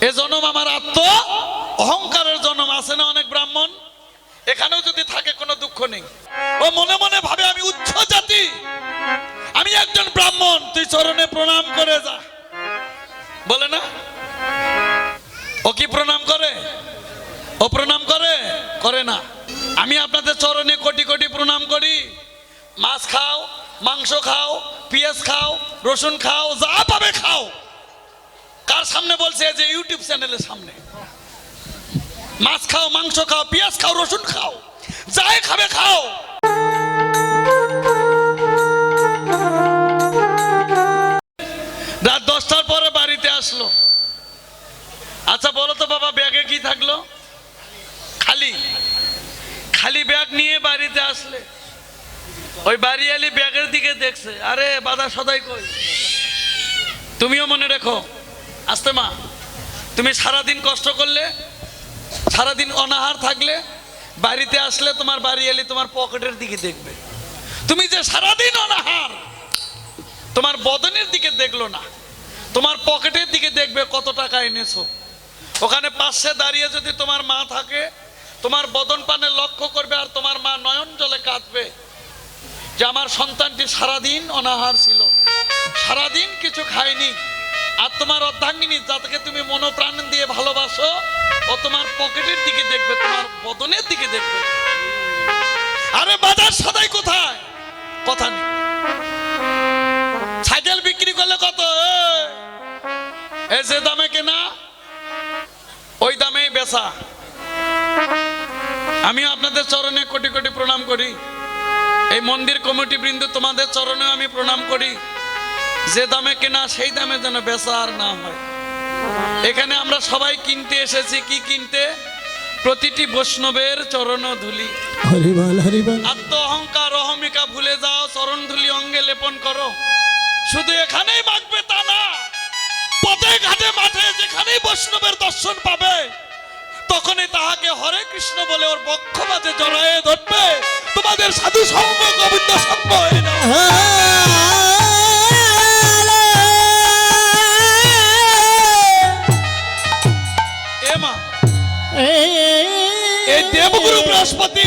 এ জনম আমার আত্ম, অহংকারের জনম, আছে না অনেক ব্রাহ্মণ? এখানেও যদি থাকে, কোনো দুঃখ নেই। ও মনে মনে ভাবে, আমি উচ্চ জাতি। আমি একজন ব্রাহ্মণ, তুই চরণে প্রণাম করে যা। বলে না? ও কি প্রণাম করে? ও প্রণাম করে? করে না। আমি আপনাদের চরণে কোটি কোটি প্রণাম করি। মাছ খাও, মাংস খাও, পেঁয়াজ খাও, রসুন খাও, যা পাবে খাও। কার সামনে বলছে? যে ইউটিউব চ্যানেলের সামনে। মাছ খাও, মাংস খাও, পেঁয়াজ খাও, রসুন খাও, যাই খাবে খাও। রাত দশটার পরে বাড়িতে আসলো। আচ্ছা বলো তো বাবা, ব্যাগে কি থাকল? খালি। খালি ব্যাগ নিয়ে বাড়িতে আসলে। ওই বাড়িয়ালি ব্যাগের দিকে দেখছে। আরে, বাধা সদাই কই? তুমিও মনে রেখো। আসতে মা, তুমি সারাদিন কষ্ট করলে, সারাদিন অনাহার থাকলে, বাড়িতে আসলে তোমার বাড়িয়ালি তোমার পকেটের দিকে দেখবে। তুমি যে সারাদিন অনাহার, তোমার বদনের দিকে দেখল না, তোমার পকেটের দিকে দেখবে কত টাকা এনেছো। ওখানে পাশে দাঁড়িয়ে যদি তোমার মা থাকে, তোমার বদন পানে লক্ষ্য করবে আর তোমার মা নয়ন জলে কাঁদবে যে আমার সন্তানটি সারাদিন অনাহার ছিল, সারাদিন কিছু খায়নি। আর তোমার অর্ধাঙ্গিনী যাকে তুমি মনোপ্রাণ দিয়ে ভালোবাসো, ও তোমার পকেটের দিকে দেখবে, তোমার বদনের দিকে দেখবে। আরে বাজার সদাই কোথায়? কথা নেই। সাইকেল বিক্রি করলে কত? এই যে দামে কেনা, ওই দামেই বেচা। আমি আপনাদের চরণে কোটি কোটি প্রণাম করি। এই মন্দির কমিটি বৃন্দ তোমাদের চরণেও আমি প্রণাম করি। যে দামে কেনা সেই দামে যেন বেচা আর না হয়। এখানে আমরা সবাই কিনতে এসেছি। কি কিনতে? প্রতিটি বৈষ্ণবের চরণ ধুলি আত্ম অহংকার অহমিকা ভুলে যাও চরণ ধুলি অঙ্গে লেপন করো। শুধু এখানেই মাগবে তা না পথে ঘাটে মাঠে যেখানেই বৈষ্ণবের দর্শন পাবে তখনই তাহাকে হরে কৃষ্ণ বলে ওর বক্ষ মাঝে জড়ায়ে ধরবে। তোমাদের সাধু সঙ্গ গোবিন্দ সঙ্গ দেবগুরু বৃহস্পতি।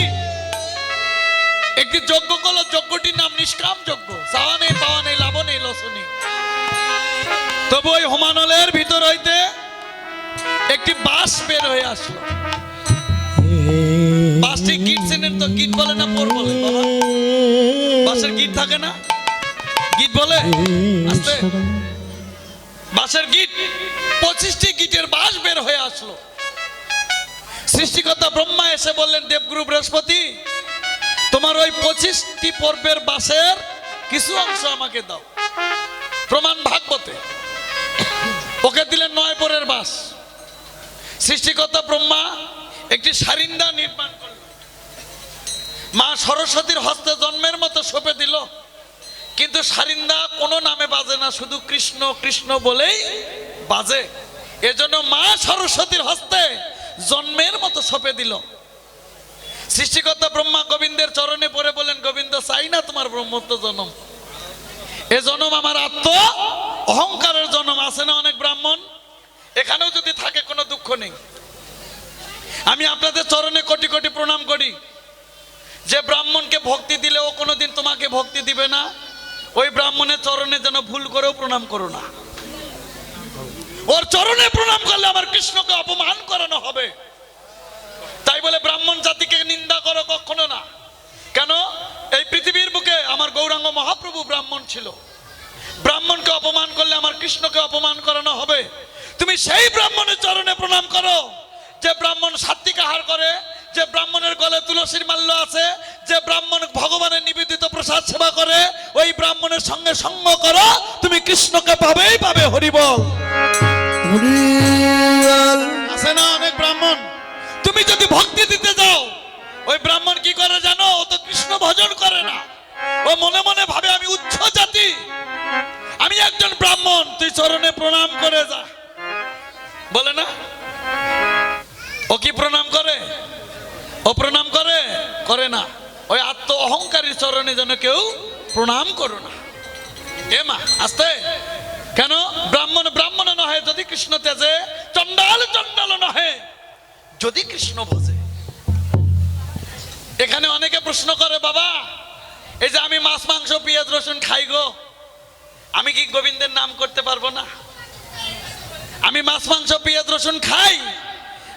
একটি যজ্ঞ করল যজ্ঞটির নাম নিষ্কাম যজ্ঞ। চাওয়া নেই পাওয়া নেই লাভ নেই লস তবু ওই হোমানলের ভিতর হইতে একটি বাস বের হয়ে আসলো। বাসটি গিট চেনেন তো গিট বলে না পোর বলে বাবা? বাসের গিট থাকে না? গিট বলে? আস্তে। বাসের গিট পঁচিশটি গিটের বাস বের হয়ে আসলো। সৃষ্টিকর্তা ব্রহ্মা এসে বললেন, দেবগুরু বৃহস্পতি, তোমার ওই পঁচিশটি পর্বের বাসের কিছু অংশ আমাকে দাও। প্রমাণ ভাগবতে। ওকে দিলেন নয় পরের বাস সৃষ্টিকর্তা ব্রহ্মা একটি সারিন্দা নির্মাণ করল। মা সরস্বতীর হস্তে জন্মের মতো সঁপে দিল। কিন্তু সারিন্দা কোনো নামে বাজে না, শুধু কৃষ্ণ কৃষ্ণ বলেই বাজে। এজন্য মা সরস্বতীর হস্তে জন্মের মতো সঁপে দিল। সৃষ্টিকর্তা ব্রহ্মা গোবিন্দের চরণে পড়ে বলেন, গোবিন্দ, চাই না তোমার ব্রহ্মত্ব জনম। এ জনম আমার আত্ম, অহংকারের জনম। আছে না অনেক ব্রাহ্মণ? এখানেও যদি থাকে, কোনো দুঃখ নেই। আমি আপনাদের চরণে কোটি কোটি প্রণাম করি। যে ব্রাহ্মণকে ভক্তি দিলে ও কোনোদিন তোমাকে ভক্তি দিবে না, ওই ব্রাহ্মণের চরণে যেন ভুল করেও প্রণাম করো না। ওর চরণে প্রণাম করলে আমার কৃষ্ণকে অপমান করানো হবে। তাই বলে ব্রাহ্মণ জাতিকে নিন্দা করো কখনো না। কেন? এই পৃথিবীর বুকে আমার গৌরাঙ্গ মহাপ্রভু ব্রাহ্মণ ছিল। ব্রাহ্মণকে অপমান করলে আমার কৃষ্ণকে অপমান করানো হবে। তুমি সেই ব্রাহ্মণের চরণে প্রণাম করো, যে ব্রাহ্মণ সাত্বিক আহার করে, যে ব্রাহ্মণের গলে তুলসীর মাল্য আছে, যে ব্রাহ্মণ ভগবানের নিবেদিত প্রসাদ সেবা করে, ওই ব্রাহ্মণের সঙ্গে সঙ্গ করো, তুমি কৃষ্ণকে পাবেই পাবে হরিবল আছে না অনেক ব্রাহ্মণ? তুমি যদি ভক্তি দিতে যাও, ওই ব্রাহ্মণ কি করে জানো? ও তো কৃষ্ণ ভজন করে না। ও মনে মনে ভাবে, আমি উচ্চ জাতি। আমি একজন ব্রাহ্মণ। তুই চরণে প্রণাম করে যা। বলে না? ও কি প্রণাম করে? ও প্রণাম করে? করে না। ওই আত্ম অহংকারী চরণে যেন কেউ প্রণাম করো না। এ মা, আস্তে কেন ব্রাহ্মণ ব্রাহ্মণ নহে যদি কৃষ্ণ তেজে চণ্ডাল যদি কৃষ্ণ ভোজে এখানে অনেকে প্রশ্ন করে, বাবা, এই যে আমি মাছ, মাংস, পেঁয়াজ, রসুন খাই গো, আমি কি গোবিন্দের নাম করতে পারব না? আমি মাছ, মাংস, পেঁয়াজ, রসুন খাই,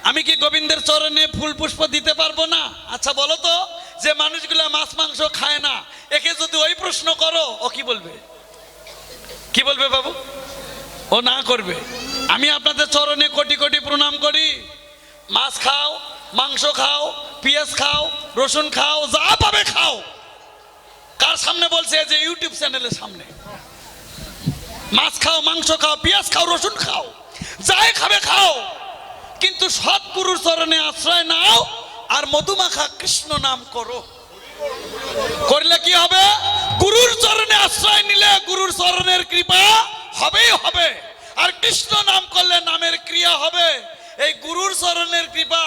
আমি কি গোবিন্দের চরণে ফুল পুষ্প দিতে পারব না? আচ্ছা বলো তো, যে মানুষগুলো মাছ, মাংস খায় না, একে যদি ওই প্রশ্ন করো, ও কি বলবে? কি বলবে বাবু? ও না করবে। আমি আপনাদের চরণে কোটি কোটি প্রণাম করি। মাছ খাও, মাংস খাও, পেঁয়াজ খাও, রসুন খাও, যা পাবে খাও। কার সামনে বলছে যে ইউটিউব চ্যানেলের সামনে? মাছ খাও, মাংস খাও, পেঁয়াজ খাও, রসুন খাও, যাই খাবে খাও। কিন্তু সৎগুরুর চরণে আশ্রয় নাও আর মধুমাখা কৃষ্ণ নাম করো। করলে কি হবে? গুরুর চরণে আশ্রয় নিলে গুরুর চরণের কৃপা হবেই হবে। আর কৃষ্ণ নাম করলে নামের ক্রিয়া হবে। এই গুরুর চরণের কৃপা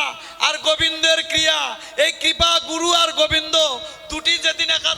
আর গোবিন্দের ক্রিয়া। এই কৃপা গুরু আর গোবিন্দ দুটি যেদিন একা